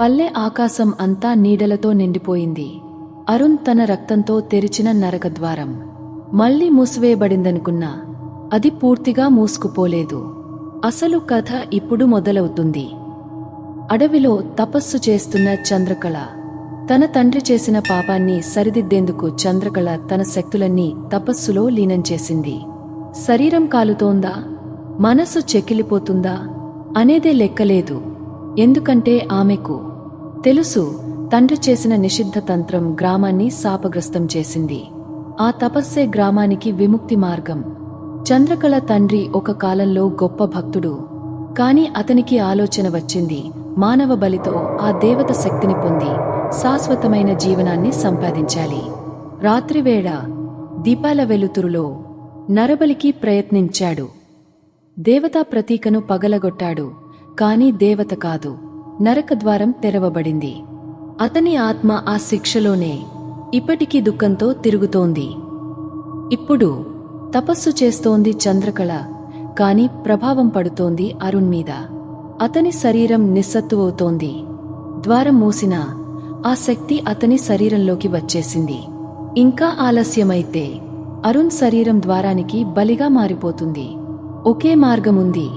పల్లె ఆకాశం అంతా నీడలతో నిండిపోయింది. అరుణ్ తన రక్తంతో తెరిచిన నరకద్వారం. మళ్ళీ మూసివేయబడిందనుకున్నా అది పూర్తిగా మూసుకుపోలేదు. అసలు కథ ఇప్పుడు మొదలవుతుంది. అడవిలో తపస్సు చేస్తున్న చంద్రకళ. తన తండ్రి చేసిన పాపాన్ని సరిదిద్దేందుకు చంద్రకళ తన శక్తులన్నీ తపస్సులో లీనం చేసింది. శరీరం కాలుతోందా? మనసు చెక్కిలిపోతుందా? అనేదే లెక్కలేదు. ఎందుకంటే ఆమెకు తెలుసు తండ్రి చేసిన నిషిద్ధ తంత్రం గ్రామాన్ని శాపగ్రస్తం చేసింది. ఆ తపస్సే గ్రామానికి విముక్తి మార్గం. చంద్రకళ తండ్రి ఒక కాలంలో గొప్ప భక్తుడు. కాని అతనికి ఆలోచన వచ్చింది. మానవ బలితో ఆ దేవత శక్తిని పొంది శాశ్వతమైన జీవనాన్ని సంపాదించాలి. రాత్రివేళ దీపాల వెలుతురులో నరబలికి ప్రయత్నించాడు. దేవతా ప్రతీకను పగలగొట్టాడు. కాని దేవత కాదు నరకద్వారం తెరవబడింది. అతని ఆత్మ ఆ శిక్షలోనే ఇప్పటికీ దుఃఖంతో తిరుగుతోంది. ఇప్పుడు తపస్సు చేస్తోంది చంద్రకళ కాని ప్రభావం పడుతోంది అరుణ్ మీద. అతని శరీరం నిస్సత్తువవుతోంది. ద్వారం మూసినా ఆ శక్తి అతని శరీరంలోకి వచ్చేసింది. ఇంకా ఆలస్యమైతే అరుణ్ శరీరం ద్వారానికి బలిగా మారిపోతుంది. ఒకే మార్గముంది.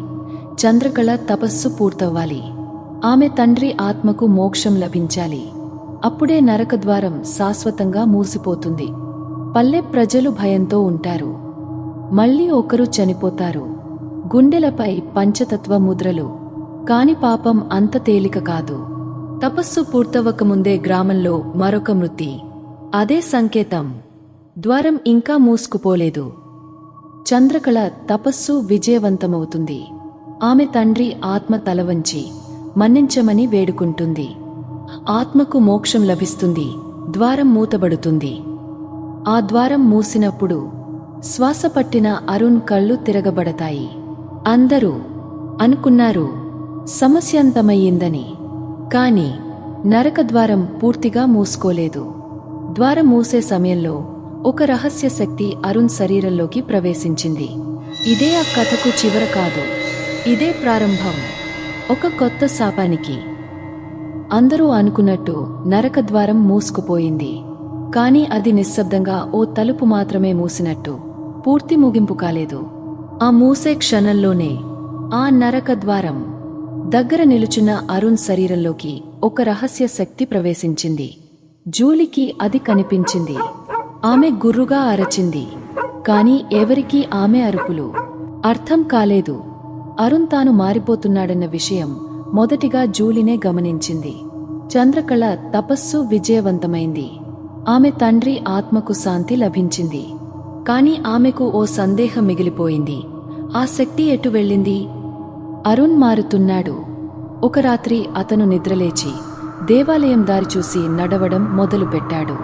చంద్రకళ తపస్సు పూర్తవ్వాలి. ఆమె తండ్రి ఆత్మకు మోక్షం లభించాలి. అప్పుడే నరకద్వారం శాశ్వతంగా మూసిపోతుంది. పల్లె ప్రజలు భయంతో ఉంటారు. మళ్ళీ ఒకరు చనిపోతారు. గుండెలపై పంచతత్వ ముద్రలు. కాని పాపం అంత తేలిక కాదు. తపస్సు పూర్తవకముందే గ్రామంలో మరొక మృతి. అదే సంకేతం. ద్వారం ఇంకా మూసుకుపోలేదు. చంద్రకళ తపస్సు విజయవంతమవుతుంది. ఆమె తండ్రి ఆత్మ తలవంచి మన్నించమని వేడుకుంటుంది. ఆత్మకు మోక్షం లభిస్తుంది ద్వారం మూతబడుతుంది. ఆ ద్వారం మూసినప్పుడు శ్వాస పట్టిన అరుణ్ కళ్ళు తిరగబడతాయి. అందరూ అనుకున్నారు సమస్యంతమయ్యిందని. కాని నరకద్వారం పూర్తిగా మూసుకోలేదు. ద్వారం మూసే సమయంలో ఒక రహస్య శక్తి అరుణ్ శరీరంలోకి ప్రవేశించింది. ఇదే ఆ కథకు చివర కాదు. ఇదే ప్రారంభం ఒక కొత్త శాపానికి. అందరూ అనుకున్నట్టు నరకద్వారం మూసుకుపోయింది. కానీ అది నిశ్శబ్దంగా ఓ తలుపు మాత్రమే మూసినట్టు. పూర్తి ముగింపు కాలేదు. ఆ మూసే క్షణంలోనే ఆ నరకద్వారం దగ్గర నిలుచున్న అరుణ్ శరీరంలోకి ఒక రహస్య శక్తి ప్రవేశించింది. జూలికి అది కనిపించింది. ఆమె గుర్రుగా అరచింది. కాని ఎవరికీ ఆమె అరుపులు అర్థం కాలేదు. అరుణ్ తాను మారిపోతున్నాడన్న విషయం మొదటిగా జూలినే గమనించింది. చంద్రకళ తపస్సు విజయవంతమైంది. ఆమె తండ్రి ఆత్మకు శాంతి లభించింది. కాని ఆమెకు ఓ సందేహం మిగిలిపోయింది. ఆ శక్తి ఎటు వెళ్ళింది? అరుణ్ మారుతున్నాడు. ఒక రాత్రి అతను నిద్రలేచి దేవాలయం దారి చూసి నడవడం మొదలుపెట్టాడు.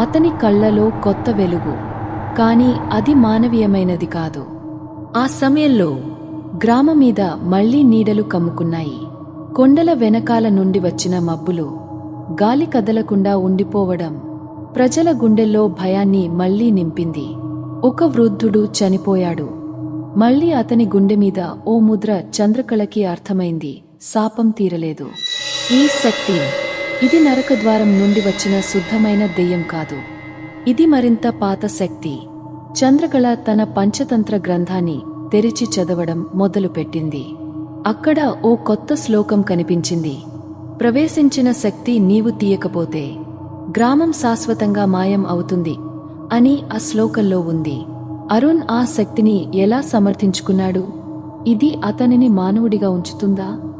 అతని కళ్ళలో కొత్త వెలుగు. కాని అది మానవీయమైనది కాదు. ఆ సమయంలో గ్రామం మీద మళ్ళీ నీడలు కమ్ముకున్నాయి. కొండల వెనకాల నుండి వచ్చిన మబ్బులు గాలి కదలకుండా ఉండిపోవడం ప్రజల గుండెల్లో భయాన్ని మళ్ళీ నింపింది. ఒక వృద్ధుడు చనిపోయాడు. మళ్ళీ అతని గుండె మీద ఓ ముద్ర చంద్రకళకి అర్థమైంది. శాపం తీరలేదు. ఈ శక్తి ఇది నరకద్వారం నుండి వచ్చిన శుద్ధమైన దెయ్యం కాదు. ఇది మరింత పాత శక్తి. చంద్రకళ తన పంచతంత్ర గ్రంథాన్ని తెరిచి చదవడం మొదలుపెట్టింది. అక్కడ ఓ కొత్త శ్లోకం కనిపించింది. ప్రవేశించిన శక్తి నీవు తీయకపోతే గ్రామం శాశ్వతంగా మాయం అవుతుంది అని ఆ శ్లోకంలో ఉంది. అరుణ్ ఆ శక్తిని ఎలా సమర్థించుకున్నాడు? ఇది అతనిని మానవుడిగా ఉంచుతుందా?